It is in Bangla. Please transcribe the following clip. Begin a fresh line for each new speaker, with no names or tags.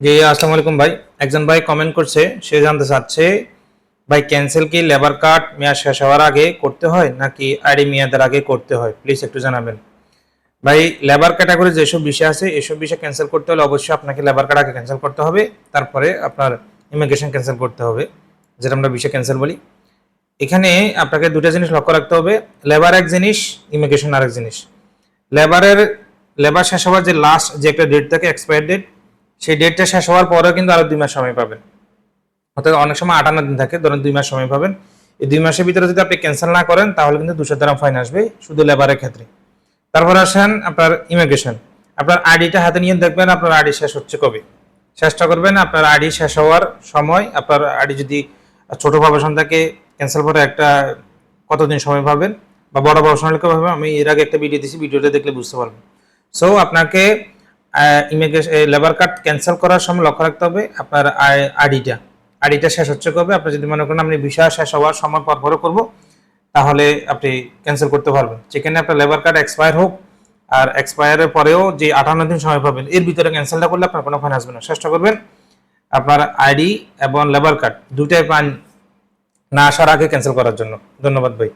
জি আসসালামু আলাইকুম ভাই। একজন ভাই কমেন্ট করছে, সে জানতে চাচ্ছে, ভাই ক্যান্সেল কি লেবার কার্ড মেয়াদ শেষ হওয়ার আগে করতে হয়, নাকি আইডি মেয়াদের আগে করতে হয়? প্লিজ একটু জানাবেন। ভাই লেবার ক্যাটাগরি যেসব বিষয় আছে, এসব বিষয় ক্যান্সেল করতে হলে অবশ্যই আপনাকে লেবার কার্ড আগে ক্যান্সেল করতে হবে, তারপরে আপনার ইমিগ্রেশন ক্যান্সেল করতে হবে, যেটা আমরা বিষয় ক্যান্সেল বলি। এখানে আপনাকে দুটো জিনিস লক্ষ্য রাখতে হবে লেবার এক জিনিস ইমিগ্রেশন আরেক জিনিস। লেবারের লেবার শেষ হওয়ার যে লাস্ট যে একটা ডেট থাকে এক্সপায়ার ডেট সেই ডেটটা শেষ হওয়ার পরেও কিন্তু আরও দুই মাস সময় পাবেন। অর্থাৎ অনেক সময় আটান্ন দিন থাকে, ধরুন দুই মাস সময় পাবেন। এই দুই মাসের ভিতরে যদি আপনি ক্যান্সেল না করেন, তাহলে কিন্তু দুশো দ্রাম ফাইন আসবে, শুধু লেবারের ক্ষেত্রে। তারপর আসেন আপনার ইমিগ্রেশন আপনার আইডিটা হাতে নিয়ে দেখবেন, আপনার আইডি শেষ হচ্ছে কবে। চেষ্টা করবেন আপনার আইডি শেষ হওয়ার সময়, আপনার আইডি যদি ছোট প্রবাসন থাকে ক্যান্সেল করে একটা কতদিন সময় পাবেন, বা বড় হলে পাবেন আমি এর আগে একটা ভিডিও দিয়েছি ভিডিওটা দেখলে বুঝতে পারবেন। সো আপনাকে ইমিগ্রেশন লেবার কার্ড ক্যান্সেল করার সময় লক্ষ্য রাখতে হবে আপনার আইডিটা আইডিটা শেষ হচ্ছে কবে? আপনি যদি মনে করেন আপনি ভিসা শেষ হওয়ার সময় পর পরে করব, তাহলে আপনি ক্যান্সেল করতে পারবেন। যেখানে আপনার লেবার কার্ড এক্সপায়ার হোক, আর এক্সপায়ারের পরেও যে আটান্ন দিন সময় পাবেন, এর ভিতরে ক্যান্সেলটা করলে আপনার কোনো ফাইন আসবে না। চেষ্টা করবেন আপনার আইডি এবং লেবার কার্ড দুটাই পান না আসার আগে ক্যান্সেল করার জন্য। ধন্যবাদ ভাই।